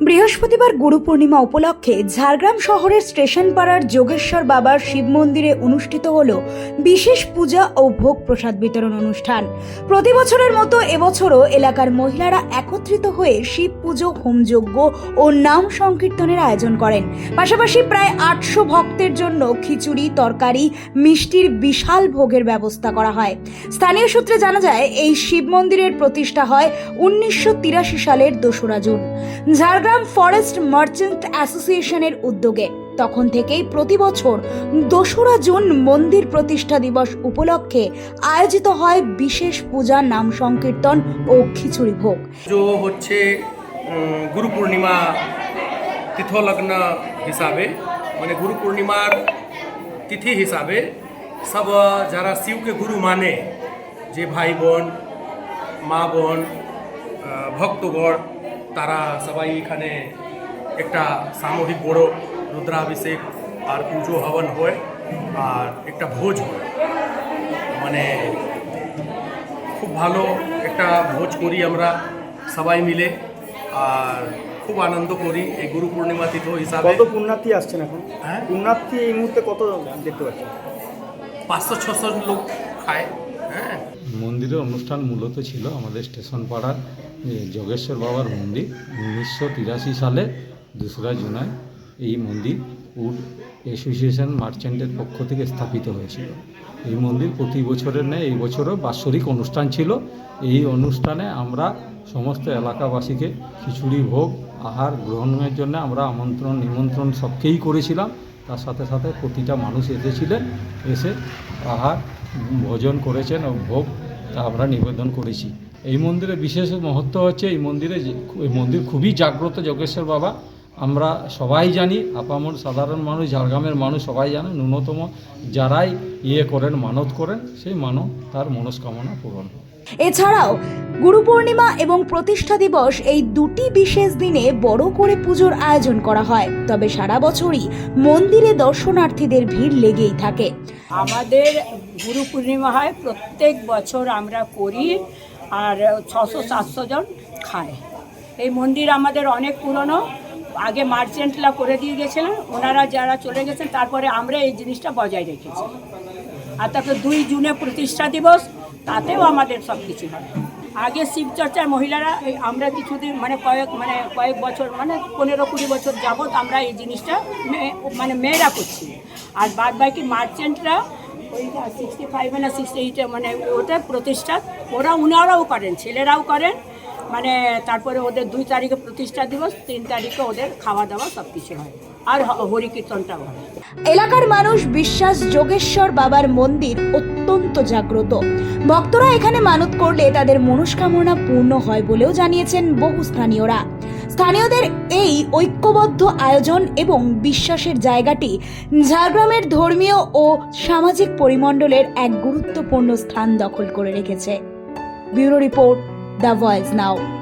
বৃহস্পতিবার গুরু পূর্ণিমা উপলক্ষে ঝাড়গ্রাম শহরের স্টেশন পাড়ার যোগেশ্বর বাবার শিব মন্দিরে অনুষ্ঠিত হল বিশেষ পূজা ও ভোগ প্রসাদ বিতরণ অনুষ্ঠান। প্রতি বছরের মতো এবছরও এলাকার মহিলারা একত্রিত হয়ে শিব পুজো হোমযজ্ঞ ও নাম সংকীর্তনের আয়োজন করেন। পাশাপাশি প্রায় আটশো ভক্তের জন্য খিচুড়ি, তরকারি, মিষ্টির বিশাল ভোগের ব্যবস্থা করা হয়। স্থানীয় সূত্রে জানা যায়, এই শিব মন্দিরের প্রতিষ্ঠা হয় উনিশশো তিরাশি সালের দোসরা জুন। ঝাড়গ্রাম ফরেস্ট মার্চেন্ট অ্যাসোসিয়েশনের উদ্যোগে। তখন থেকেই প্রতি বছর দোসরা জুন মন্দির প্রতিষ্ঠা দিবস উপলক্ষে আয়োজিত হয় বিশেষ পূজা নাম সংকীর্তন ও খিচুড়ি ভোগ। হচ্ছে গুরু পূর্ণিমা তিথলগ্ন হিসাবে মানে গুরু পূর্ণিমার তিথি হিসাবে সব যারা শিবকে গুরু মানে যে ভাই বোন মা বোন আহ, ভক্তগণ তারা সবাই এখানে একটা সামূহিক বড় রুদ্রাভিষেক আর পুজো হবন হয় আর একটা ভোজ হয়। মানে খুব ভালো একটা ভোজ করি আমরা সবাই মিলে আর খুব আনন্দ করি এই গুরু পূর্ণিমা তিথি হিসাবে। কত পুণ্যার্থী আসছেন এখন? হ্যাঁ? পুণ্যার্থী এই মুহূর্তে কত দেখতে পাচ্ছেন? পাঁচশো ছশো লোক খায়। মন্দিরের অনুষ্ঠান মূলত ছিল আমাদের স্টেশন পাড়ার যোগেশ্বর বাবার মন্দির, উনিশশো তিরাশি সালে দোসরা জুলাই এই মন্দির উড অ্যাসোসিয়েশন মার্চেন্টের পক্ষ থেকে স্থাপিত হয়েছিল। এই মন্দির প্রতি বছরের ন্যায় এই বছরও বাৎসরিক অনুষ্ঠান ছিল। এই অনুষ্ঠানে আমরা সমস্ত এলাকাবাসীকে খিচুড়ি ভোগ, আহার গ্রহণের জন্য আমরা আমন্ত্রণ, নিমন্ত্রণ সবকেই করেছিলাম। তার সাথে সাথে প্রতিটা মানুষ এসেছিলেন, এসে আহার ভোজন করেছেন ও ভোগ তা আমরা নিবেদন করেছি এই মন্দিরে বিশেষ মহত্ব হচ্ছে এই মন্দিরে এই মন্দির খুবই জাগ্রত যোগেশ্বর বাবা আমরা সবাই জানি, আপামর সাধারণ মানুষ, ঝাড়গ্রামের মানুষ সবাই জানে, ন্যূনতম যারাই ইয়ে করেন, মানত করেন, সেই মানব তার মনস্কামনা পূরণ। এছাড়াও, গুরু পূর্ণিমা এবং প্রতিষ্ঠা দিবস এই দুটি বিশেষ দিনে বড় করে পুজোর আয়োজন করা হয়। তবে সারা বছরই মন্দিরে দর্শনার্থীদের ভিড় লেগেই থাকে। আমাদের গুরু পূর্ণিমা হয় প্রত্যেক বছর আমরা করি আর ছশো সাতশো জন খায়। এই মন্দির আমাদের অনেক পুরনো। আগে মার্চেন্টরা করে দিয়ে গেছিলেন, ওনারা যারা চলে গেছেন, তারপরে আমরা এই জিনিসটা বজায় রেখেছি। আর তারপরে দুই জুনে প্রতিষ্ঠা দিবস তাতেও আমাদের সব কিছু হয় আগে শিবচর্চার মহিলারা আমরা কিছুদিন মানে কয়েক মানে কয়েক বছর মানে পনেরো কুড়ি বছর যাবৎ আমরা এই জিনিসটা মানে মেয়েরা করছি। আর বাদ বাকি মার্চেন্টরা ওই সিক্সটি ফাইভ না সিক্সটি এইটে মানে ওটা প্রতিষ্ঠা, ওরা, উনারাও করেন, ছেলেরাও করেন। মানে তারপরে ওদের দুই তারিখে প্রতিষ্ঠা দিবস, তিন তারিখে ওদের খাওয়া দাওয়া সব কিছু হয়। আর হ- হরিকীর্তনটাও হয়। এলাকার মানুষ বিশ্বাস যোগেশ্বর বাবার মন্দির অত্যন্ত জাগ্রত। ভক্তরা এখানে মানত করলে তাদের মনস্কামনা পূর্ণ হয় বলেও জানিয়েছেন বহু স্থানীয়রা। স্থানীয়দের এই ঐক্যবদ্ধ আয়োজন এবং বিশ্বাসের জায়গাটি ঝাড়গ্রামের ধর্মীয় ও সামাজিক পরিমণ্ডলের এক গুরুত্বপূর্ণ স্থান দখল করে রেখেছে। Bureau report The Voice Now.